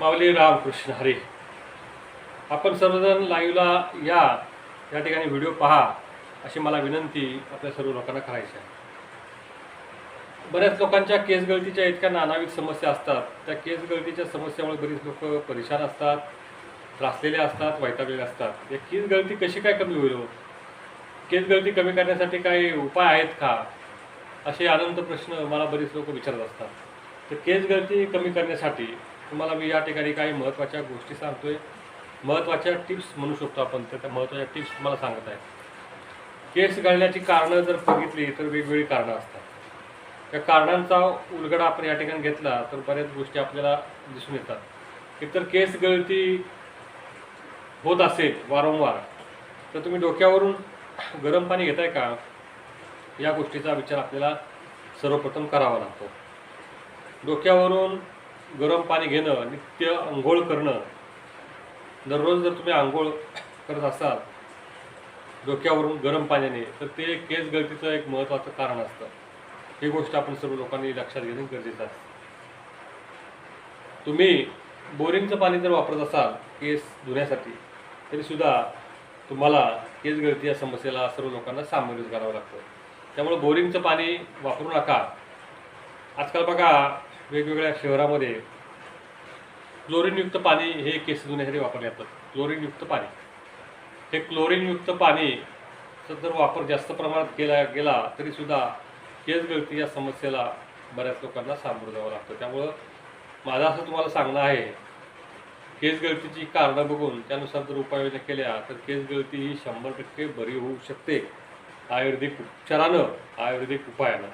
माऊली रामकृष्ण हरी. आपण सर्वजण लाईव्हला या या ठिकाणी व्हिडिओ पहा अशी मला विनंती आपल्या सर्व लोकांना करायची आहे. बऱ्याच लोकांच्या केस गळतीच्या इतक्या नानाविध समस्या असतात. त्या केस गळतीच्या समस्यामुळे बरीच लोक परेशान असतात त्रासलेले असतात वैतागलेले असतात. या केस गळती कशी काय कमी होईल केसगळती केस गळती कमी करण्यासाठी काही उपाय आहेत का? असे अनंत प्रश्न मला बरीच लोक विचारत असतात. तर केस गळती कमी करण्यासाठी तुम्हाला मी या ठिकाणी काही महत्त्वाच्या गोष्टी सांगतोय. महत्त्वाच्या टिप्स म्हणू शकतो आपण तर त्या महत्त्वाच्या टिप्स तुम्हाला सांगत आहे. केस गळण्याची कारणं जर बघितली तर वेगवेगळी कारणं असतात. त्या कारणांचा उलगडा आपण या ठिकाणी घेतला तर बऱ्याच गोष्टी आपल्याला दिसून येतात. एकतर केस गळती होत असेल वारंवार तर तुम्ही डोक्यावरून गरम पाणी घेताय का? या गोष्टीचा विचार आपल्याला सर्वप्रथम करावा लागतो. डोक्यावरून गरम पाणी घेणं नित्य आंघोळ करणं. दररोज जर तुम्ही आंघोळ करत असाल डोक्यावरून गरम पाण्याने तर ते केस गळतीचं एक महत्त्वाचं कारण असतं. ही गोष्ट आपण सर्व लोकांनी लक्षात घेणं गरजेचं असतं तुम्ही बोरिंगचं पाणी जर वापरत असाल केस धुण्यासाठी तरी सुद्धा तुम्हाला केस गळती या समस्येला सर्व लोकांना सामोरे करावं लागतं. त्यामुळे बोरिंगचं पाणी वापरू नका. आजकाल बघा वेगवेगळ्या शहरामध्ये क्लोरीनयुक्त पाणी हे केस धुण्यासाठी वापरले जातात क्लोरीनयुक्त पाणी. हे क्लोरीनयुक्त पाणी जर वापर जास्त प्रमाणात केला गेला तरीसुद्धा केस गळती या समस्येला बऱ्याच लोकांना सामोरं जावं लागतं. त्यामुळं माझं असं तुम्हाला सांगणं आहे केस गळतीची कारणं बघून त्यानुसार जर उपाययोजना केल्या तर केस गळती ही शंभर टक्के बरी होऊ शकते. आयुर्वेदिक उपचारानं आयुर्वेदिक उपायानं.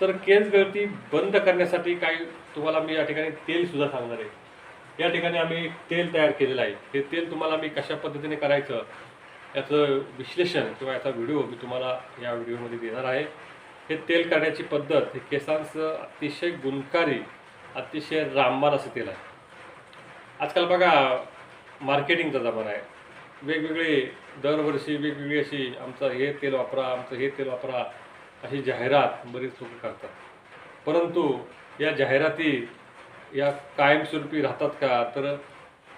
तर केस गळती बंद करण्यासाठी काही तुम्हाला मी या ठिकाणी तेल सुद्धा सांगणार आहे. या ठिकाणी आम्ही तेल तयार केलेलं आहे. हे तेल तुम्हाला मी कशा पद्धतीने करायचं याचं विश्लेषण किंवा याचा व्हिडिओ मी तुम्हाला या व्हिडिओमध्ये देणार आहे. हे तेल काढण्याची पद्धत हे केसांचं अतिशय गुणकारी अतिशय रामबाण असं तेल आहे. आजकाल बघा मार्केटिंगचा जमाना आहे. वेगवेगळे दरवर्षी वेगवेगळी अशी आमचं हे तेल वापरा आमचं हे तेल वापरा अशी जाहिरात बरीच लोक करतात. परंतु या जाहिराती या कायमस्वरूपी राहतात का? तर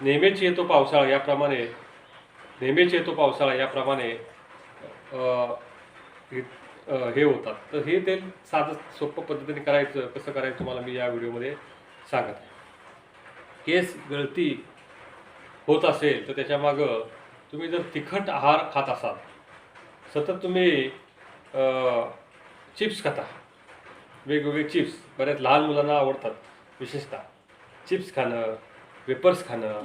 नेहमीच येतो पावसाळा याप्रमाणे नेहमीच येतो पावसाळा याप्रमाणे हे हे होतात. तर हे ते साधं सोपं पद्धतीने करायचं कसं करायचं तुम्हाला मी या व्हिडिओमध्ये सांगत आहे. केस गळती होत असेल तर त्याच्यामागं तुम्ही जर तिखट आहार खात असाल सतत तुम्ही चिप्स खाता. वेगवेगळे चिप्स. बऱ्याच लहान मुलांना आवडतात विशेषतः. चिप्स खाणं वेपर्स खाणं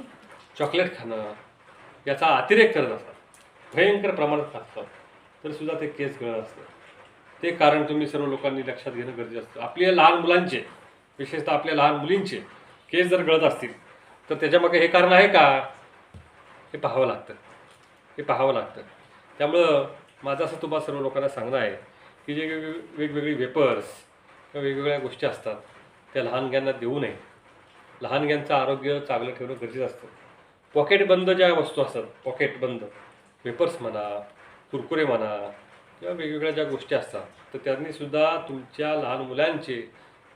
चॉकलेट खाणं याचा अतिरेक करत असतात. भयंकर प्रमाणात खात असतात तर सुद्धा ते केस गळत असतं ते कारण तुम्ही सर्व लोकांनी लक्षात घेणं गरजेचं असतं. आपल्या लहान मुलांचे विशेषतः आपल्या लहान मुलींचे केस जर गळत असतील तर त्याच्यामागे हे कारण आहे का? हे पाहावं लागतं. हे पाहावं लागतं. त्यामुळं माझं असं तुम्हाला सर्व लोकांना सांगणं आहे की जे वेगवेगळी वेपर्स किंवा वेगवेगळ्या गोष्टी असतात त्या लहानग्यांना देऊ नये. लहानग्यांचं आरोग्य चांगलं ठेवणं गरजेचं असतं. पॉकेट बंद ज्या वस्तू असतात पॉकेट बंद वेपर्स म्हणा कुरकुरे म्हणा किंवा वेगवेगळ्या ज्या गोष्टी असतात तर त्यांनी सुद्धा तुमच्या लहान मुलांचे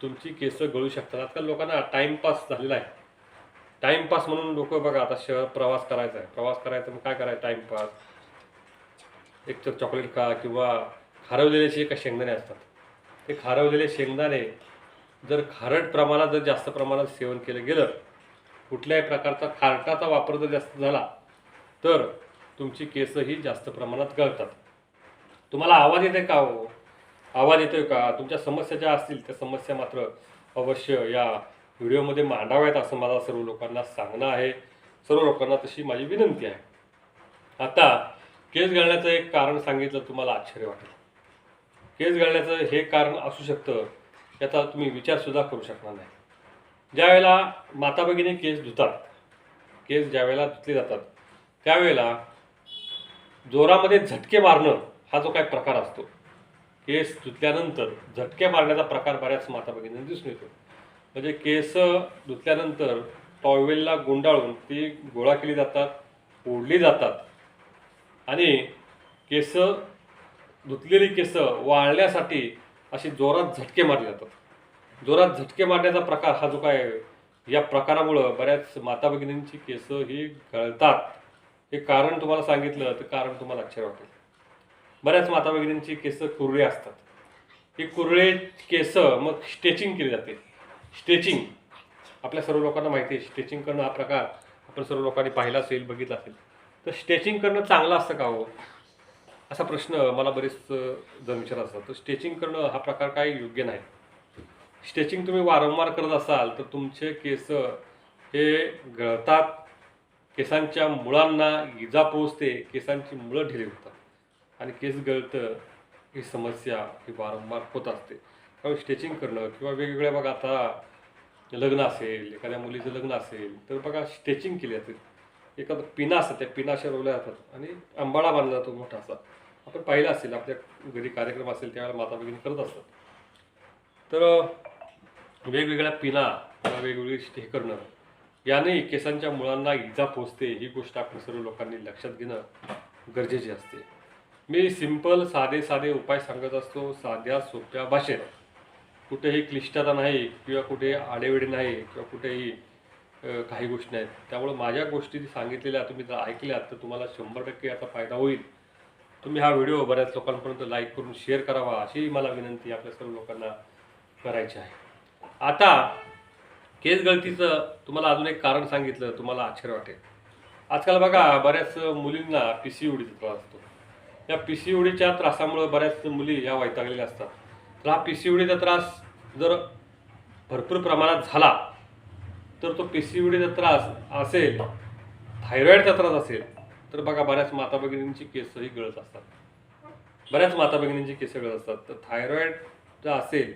तुमची केस गळू शकतात. आजकाल लोकांना टाईमपास झालेला आहे. टाईमपास म्हणून लोक बघा आता शहर प्रवास करायचा आहे. प्रवास करायचा मग काय करायचं? टाईमपास एक तर चॉकलेट खा किंवा खारवलेले जे काही शेंगदाणे असतात? ते खारवलेले शेंगदाणे जर खारट प्रमाणात जर जास्त प्रमाणात सेवन केलं गेलं कुठल्याही प्रकारचा खारटाचा वापर जर जास्त झाला तर तुमची केसही जास्त प्रमाणात गळतात. तुम्हाला आवाज येते का हो? आवाज येतोय का? तुमच्या समस्या ज्या असतील त्या समस्या मात्र अवश्य या व्हिडिओमध्ये मांडाव्यात असं मला सर्व लोकांना सांगणं आहे. सर्व लोकांना तशी माझी विनंती आहे. आता केस गळण्याचं एक कारण सांगितलं तुम्हाला आश्चर्य वाटेल. केस गळण्याचं हे कारण असू शकतं याचा तुम्ही विचारसुद्धा करू शकणार नाही. ज्यावेळेला माता भगिनी केस धुतात केस ज्यावेळेला धुतले जातात त्यावेळेला जोरामध्ये झटके मारणं हा जो काय प्रकार असतो. केस धुतल्यानंतर झटके मारण्याचा प्रकार बऱ्याच माता भगिनींना दिसून येतो. म्हणजे केस धुतल्यानंतर टॉवेलला गुंडाळून ती गोळा केली जातात ओढली जातात आणि केस धुतलेली केस वाळण्यासाठी अशी जोरात झटके मारले जातात. जोरात झटके मारण्याचा प्रकार हा जो काय या प्रकारामुळं बऱ्याच माता भगिनींची केस ही गळतात. हे कारण तुम्हाला सांगितलं तर कारण तुम्हाला आश्चर्य वाटेल. बऱ्याच माता भगिनींची केस कुरळे असतात. ही कुरळे केस मग स्ट्रेचिंग केली जाते. स्ट्रेचिंग. आपल्या सर्व लोकांना माहिती आहे स्ट्रेचिंग करणं हा प्रकार आपण सर्व लोकांनी पाहिला असेल बघितला असेल. तर स्ट्रेचिंग करणं चांगलं असतं का हो? असा प्रश्न मला बरेच जण विचारत असतात. तर स्ट्रेचिंग करणं हा प्रकार काही योग्य नाही. स्ट्रेचिंग तुम्ही वारंवार करत असाल तर तुमचे केस हे गळतात केसांच्या मुळांना इजा पोचते केसांची मुळं ढिली होतात. आणि केस गळतं ही समस्या ही वारंवार होत असते. त्यामुळे स्ट्रेचिंग करणं किंवा वेगवेगळ्या बघा आता लग्न असेल एखाद्या मुलीचं लग्न असेल तर बघा स्ट्रेचिंग केली जाते. एखादं पिना असतात त्या पिना अशा रोवल्या जातात आणि आंबाळा बांधला जातो मोठा असा. आपण पाहिलं असेल आपल्या घरी कार्यक्रम असेल त्यावेळेला माता भगिनी करत असतात. तर वेगवेगळ्या पिना किंवा वेगवेगळी हे करणं याने केसांच्या मुळांना इजा पोचते ही गोष्ट आपण सर्व लोकांनी लक्षात घेणं गरजेचे असते. मी सिंपल साधे साधे उपाय सांगत असतो साध्या सोप्या भाषेत. कुठेही क्लिष्टता नाही किंवा कुठे आडेवेडे नाही किंवा कुठेही काही गोष्टी नाहीत. त्यामुळे माझ्या गोष्टी सांगितलेल्या तुम्ही जर ऐकल्यात तर तुम्हाला शंभर टक्के याचा फायदा होईल. तुम्ही हा व्हिडिओ बऱ्याच लोकांपर्यंत लाईक करून शेअर करावा अशी मला विनंती आपल्या सर्व लोकांना करायची आहे. आता केस गळतीचं तुम्हाला अजून एक कारण सांगितलं तुम्हाला आश्चर्य वाटेल. आजकाल बघा बऱ्याच मुलींना पी सी ओडीचा त्रास असतो या पी सी ओडीच्या त्रासामुळं बऱ्याच मुली या वैतागलेल्या असतात. तर हा पी सी ओडीचा त्रास जर भरपूर प्रमाणात झाला तर तो पी सी ओडीचा त्रास असेल थायरॉईडचा त्रास असेल तर बघा बऱ्याच माता भगिनींची केसही गळत असतात. बऱ्याच माता भगिनींची केस गळत असतात. तर थायरॉईड जर असेल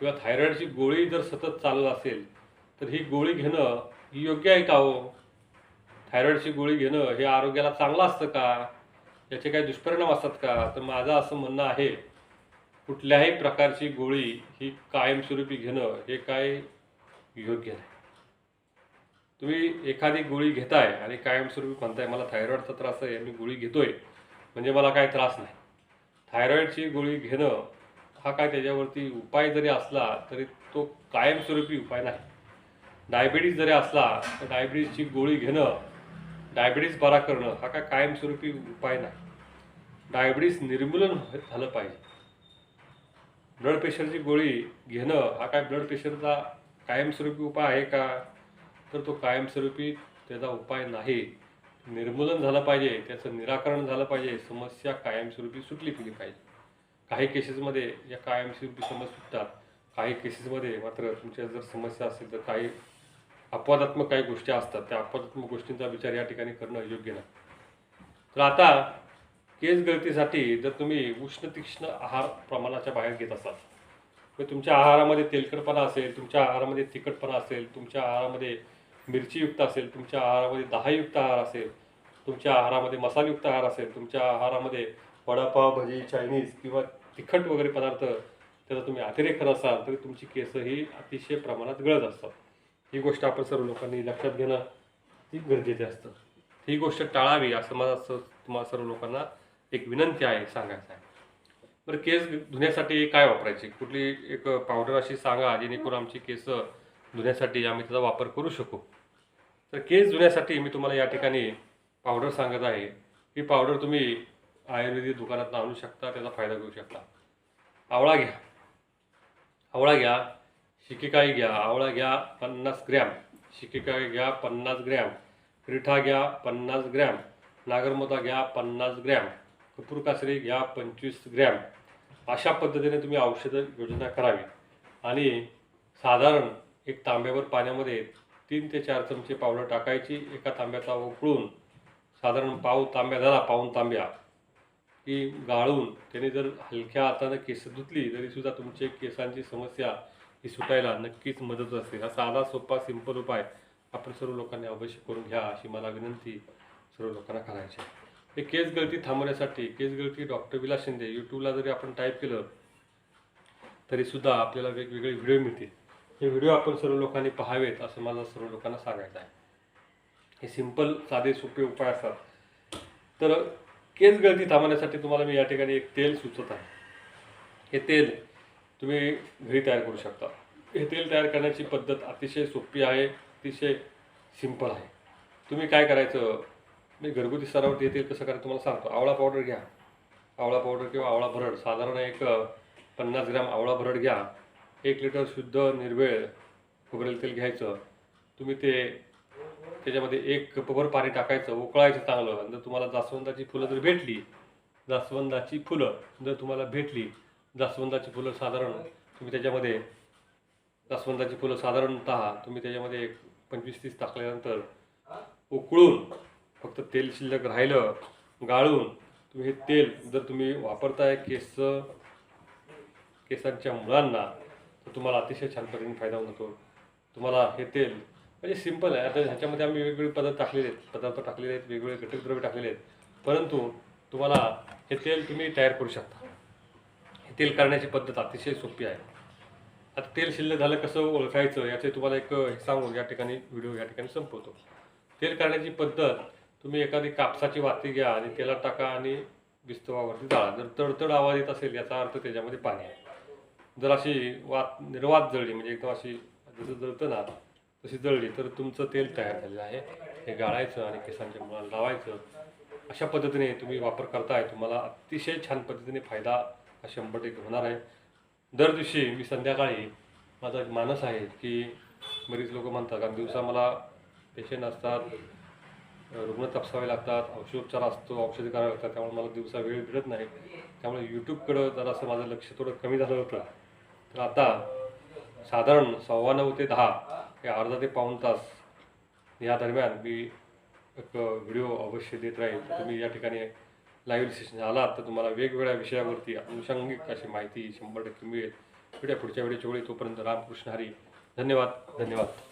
किंवा थायरॉईडची गोळी जर सतत चालू असेल तर ही गोळी घेणं ही योग्य आहे का हो? थायरॉईडची गोळी घेणं हे आरोग्याला चांगलं असतं का? याचे काही दुष्परिणाम असतात का? तर माझं असं म्हणणं आहे कुठल्याही प्रकारची गोळी ही कायमस्वरूपी घेणं हे काय योग्य नाही. तुम्ही एखादी गोळी घेताय आणि कायमस्वरूपी म्हणताय मला थायरॉईडचा त्रास आहे मी गोळी घेतोय. म्हणजे मला काय त्रास नाही. थायरॉईडची गोळी घेणं हा काय त्याच्यावरती उपाय जरी असला तरी तो कायमस्वरूपी उपाय नाही. डायबिटीज जरी असला तर डायबिटीजची गोळी घेणं डायबिटीज बरा करणं हा काय कायमस्वरूपी उपाय नाही. डायबिटीज निर्मूलन झालं पाहिजे. ब्लड प्रेशरची गोळी घेणं हा काय ब्लड प्रेशरचा कायमस्वरूपी उपाय आहे का? तर तो कायमस्वरूपी त्याचा उपाय नाही. निर्मूलन झालं पाहिजे त्याचं निराकरण झालं पाहिजे समस्या कायमस्वरूपी सुटली गेली पाहिजे. काही केसेसमध्ये या कायमस्वरूपी समस्या सुटतात. काही केसेसमध्ये मात्र तुमच्या जर समस्या असेल तर काही अपवादात्मक काही गोष्टी असतात. त्या अपवादात्मक गोष्टींचा विचार या ठिकाणी करणं योग्य नाही. तर आता केस गळतीसाठी जर तुम्ही उष्ण तीक्ष्ण आहार प्रमाणाच्या बाहेर घेत असाल तर तुमच्या आहारामध्ये तेलकटपणा असेल तुमच्या आहारामध्ये तिखटपणा असेल तुमच्या आहारामध्ये मिरचीयुक्त असेल तुमच्या आहारामध्ये दहायुक्त आहार असेल तुमच्या आहारामध्ये मसालयुक्त आहार असेल तुमच्या आहारामध्ये वडापाव भजी चायनीज किंवा तिखट वगैरे पदार्थ त्याचा तुम्ही अतिरेक करत असाल तरी तुमची केस ही अतिशय प्रमाणात गळत असतात. ही गोष्ट आपण सर्व लोकांनी लक्षात घेणं ही गरजेचे असतं. ही गोष्ट टाळावी असं मला तुम्हाला सर्व लोकांना एक विनंती आहे सांगायचं आहे. बरं केस धुण्यासाठी काय वापरायचे? कुठली एक पावडर अशी सांगा जेणेकरून आमची केस धुण्यासाठी आम्ही त्याचा वापर करू शकू. तर केस धुण्यासाठी मी तुम्हाला या ठिकाणी पावडर सांगत आहे. ही पावडर तुम्ही आयुर्वेदिक दुकानात आणू शकता त्याचा फायदा घेऊ शकता. आवळा घ्या. आवळा घ्या शिकेकाई घ्या आवळा घ्या पन्नास ग्रॅम शिकेकाई घ्या पन्नास ग्रॅम रिठा घ्या पन्नास ग्रॅम नागरमोता घ्या पन्नास ग्रॅम कपूर कासरी घ्या पंचवीस ग्रॅम. अशा पद्धतीने तुम्ही औषधं योजना करावी. आणि साधारण एक तांब्यावर पाण्यामध्ये तीन ते चार चमचे पावडर टाकायची एका तांब्याचा उकळून साधारण पाव तांब्या झाला पाऊन तांब्या. की गाळून त्याने जर हलक्या हातानं केस धुतली तरीसुद्धा तुमचे केसांची समस्या ही सुटायला नक्कीच मदत असते. हा साधा सोपा सिंपल उपाय आपण सर्व लोकांनी अवश्य करून घ्या अशी मला विनंती सर्व लोकांना करायची हे केस गळती थांबवण्यासाठी केस गळती डॉक्टर विलास शिंदे यूट्यूबला जरी आपण टाईप केलं तरीसुद्धा आपल्याला वेगवेगळे व्हिडिओ मिळतील. हे व्हिडिओ आपण सर्व लोकांनी पाहावेत असं माझं सर्व लोकांना सांगायचं आहे. हे सिंपल साधे सोपे उपाय असतात. तर केस गळती थांबवण्यासाठी तुम्हाला मी या ठिकाणी एक तेल सुचत आहे. हे तेल तुम्ही घरी तयार करू शकता. हे तेल तयार करण्याची पद्धत अतिशय सोपी आहे अतिशय सिंपल आहे. तुम्ही काय करायचं? मी घरगुती स्तरावरती हे तेल कसं करायचं तुम्हाला सांगतो. आवळा पावडर घ्या. आवळा पावडर किंवा आवळा भरड साधारण एक पन्नास ग्रॅम आवळा भरड घ्या. एक लिटर शुद्ध निर्वेळ खोबरेल तेल घ्यायचं. तुम्ही ते त्याच्यामध्ये एक कपभर पाणी टाकायचं उकळायचं चांगलं. आणि जर तुम्हाला जास्वंदाची फुलं जर भेटली जास्वंदाची फुलं जर तुम्हाला भेटली जास्वंदाची फुलं साधारण तुम्ही त्याच्यामध्ये जास्वंदाची फुलं साधारणतः तुम्ही त्याच्यामध्ये एक पंचवीस तीस टाकल्यानंतर उकळून फक्त तेल शिल्लक राहिलं गाळून तुम्ही हे तेल जर तुम्ही वापरताय केस केसांच्या मुळांना तर तुम्हाला अतिशय छान पद्धतीने फायदा होतो तुम्हाला हे तेल म्हणजे सिंपल आहे. आता ह्याच्यामध्ये आम्ही वेगवेगळे पदार्थ टाकलेले आहेत. पदार्थ टाकलेले आहेत वेगवेगळे घटक द्रव्य टाकलेले आहेत. परंतु तुम्हाला हे तेल तुम्ही तयार करू शकता. हे तेल करण्याची पद्धत अतिशय सोपी आहे. आता तेल शिल्लक झालं कसं ओळखायचं याचे तुम्हाला एक हे सांगून या ठिकाणी व्हिडिओ या ठिकाणी संपवतो. तेल काढण्याची पद्धत तुम्ही एखादी कापसाची वाती घ्या आणि तेलात टाका आणि विस्तवावरती जाळा. जर तडतड आवाज येत असेल याचा अर्थ त्याच्यामध्ये पाणी आहे. जर अशी वात निर्वात जळली म्हणजे एकदम अशी जसं जळतं ना तशी जळली तर तुमचं तेल तयार झालेलं आहे. हे गाळायचं आणि केसांच्या मुळाला लावायचं. अशा पद्धतीने तुम्ही वापर करताय तुम्हाला अतिशय छान पद्धतीने फायदा हा शंभर टक्के होणार आहे. दर दिवशी मी संध्याकाळी माझा एक मानस आहे की बरीच लोक म्हणतात कारण दिवसा मला पेशंट असतात रुग्ण तपासावे लागतात औषधोपचार असतो औषधे करावे लागतात त्यामुळे मला दिवसा वेळ भेटत नाही. त्यामुळे यूट्यूबकडं जरासं माझं लक्ष थोडं कमी झालं होतं. तर आता साधारण सव्वा नऊ ते दहा या अर्धा ते पाऊण तास या दरम्यान मी एक व्हिडिओ अवश्य देत राहील. तुम्ही या ठिकाणी लाईव्ह सेशन आलात तर तुम्हाला वेगवेगळ्या विषयावरती अनुषंगिक अशी माहिती शंभर टक्के मिळेल. पुढच्या व्हिडिओच्या वेळी. तोपर्यंत रामकृष्ण हरी. धन्यवाद. धन्यवाद.